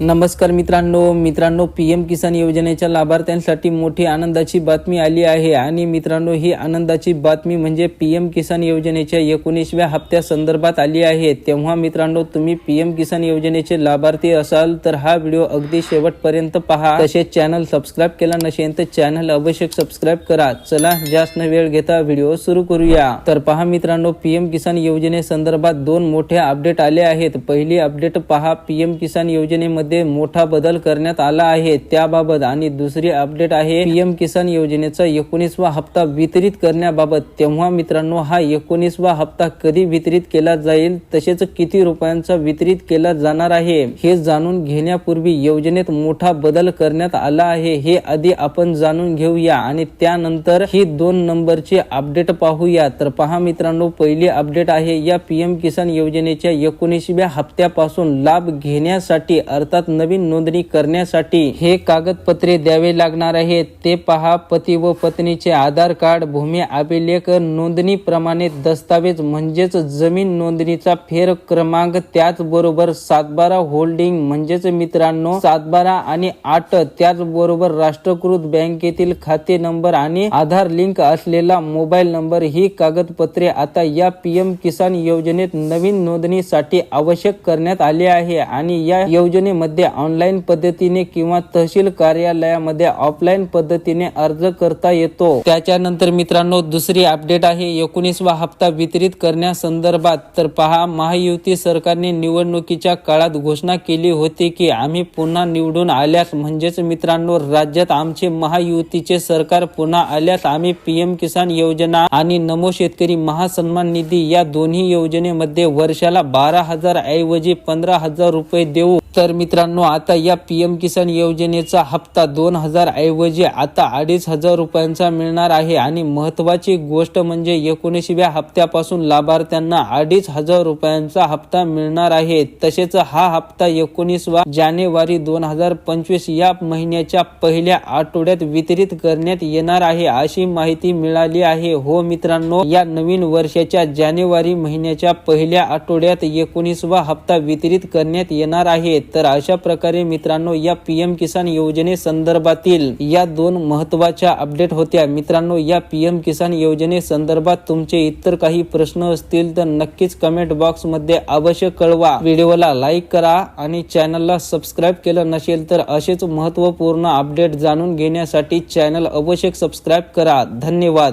नमस्कार मित्रांनो मित्रांनो पी एम किसान योजनेच्या लाभार्थ्यांसाठी मोठी आनंदाची बातमी आली आहे आणि मित्रांनो ही आनंदाची बातमी म्हणजे पी एम किसान योजनेच्या एकोणीसव्या हप्त्या संदर्भात आली आहे. तेव्हा मित्रांनो तुम्ही पी एम किसान योजनेचे लाभार्थी असाल तर हा व्हिडिओ अगदी शेवटपर्यंत पहा. तसेच चॅनल सबस्क्राईब केला नसेल तर चॅनल अवश्य सबस्क्राईब करा. चला जास्त न वेळ घेता व्हिडिओ सुरू करूया. तर पहा मित्रांनो पी एम किसान योजनेसंदर्भात दोन मोठे अपडेट आले आहेत. पहिली अपडेट पहा पी एम किसान योजनेमध्ये योजनेमध्ये मोठा बदल करण्यात आला आहे. त्याबाबत आणि दुसरी अपडेट आहे पीएम किसान योजनेचा एकोणीसवा हप्ता वितरित करण्याबाबत. तेव्हा मित्रांनो हा एकोणीसवा हप्ता कधी वितरित केला जाईल? तसेच किती रुपयांचा वितरित केला जाणार आहे? हे जाणून घेण्यापूर्वी योजनेत मोठा बदल करण्यात आला आहे हे आधी आपण जाणून घेऊया. आणि त्यानंतर ही दोन नंबरची अपडेट पाहूया. तर पहा मित्रांनो पहिली अपडेट आहे या पीएम किसान योजनेच्या एकोणीसव्या हप्त्यापासून लाभ घेण्यासाठी अर्थात नवीन नोंदणी करण्यासाठी हे कागदपत्रे द्यावे लागणार आहे ते पहा पती व पत्नीचे आधार कार्ड भूमी अभिलेख नोंदणी प्रमाणे दस्तावेज म्हणजेच जमीन नोंदणीचा फेर क्रमांक त्याचबरोबर सातबारा होल्डिंग म्हणजेच मित्रांनो सातबारा आणि आठ त्याचबरोबर राष्ट्रकृत बँकेतील खाते नंबर आणि आधार लिंक असलेला मोबाईल नंबर. ही कागदपत्रे आता या पीएम किसान योजनेत नवीन नोंदणीसाठी आवश्यक करण्यात आले आहे आणि या योजनेमध्ये ऑनलाईन पद्धतीने किंवा तहसील कार्यालयामध्ये ऑफलाईन पद्धतीने अर्ज करता येतो. त्याच्यानंतर मित्रांनो दुसरी अपडेट आहे. एकोणीसवा हप्ता वितरित करण्यासंदर्भात तर पहा महायुती सरकारने निवडणुकीच्या काळात घोषणा केली होती की आम्ही पुन्हा निवडून आल्यास म्हणजेच मित्रांनो राज्यात आमचे महायुतीचे सरकार पुन्हा आल्यास आम्ही पीएम किसान योजना आणि नमो शेतकरी महासन्मान निधी या दोन्ही योजनेमध्ये वर्षाला बारा हजार ऐवजी पंधरा हजार रुपये देऊ. तर मित्र मित्रांनो आता या पी एम किसान योजनेचा हप्ता दोन हजार ऐवजी आता अडीच हजार रुपयांचा मिळणार आहे. आणि महत्वाची गोष्ट म्हणजे एकोणीसव्या हप्त्यापासून लाभार्थ्यांना अडीच हजार रुपयांचा हप्ता मिळणार आहे. तसेच हा हप्ता एकोणीसवा जानेवारी दोन हजार पंचवीस या महिन्याच्या पहिल्या आठवड्यात वितरित करण्यात येणार आहे अशी माहिती मिळाली आहे. हो मित्रांनो या नवीन वर्षाच्या जानेवारी महिन्याच्या पहिल्या आठवड्यात एकोणीसवा हप्ता वितरित करण्यात येणार आहे. तर अशा प्रकारे मित्रांनो या पी एम किसान योजने संदर्भातील या दोन महत्त्वाच्या अपडेट होत्या. मित्रांनो या पी एम किसान योजने संदर्भात तुमचे इतर काही प्रश्न असतील तर नक्कीच कमेंट बॉक्समध्ये अवश्य कळवा. व्हिडिओला लाईक करा आणि चॅनलला सबस्क्राईब केलं नसेल तर असेच महत्त्वपूर्ण अपडेट जाणून घेण्यासाठी चॅनल अवश्य सबस्क्राईब करा. धन्यवाद.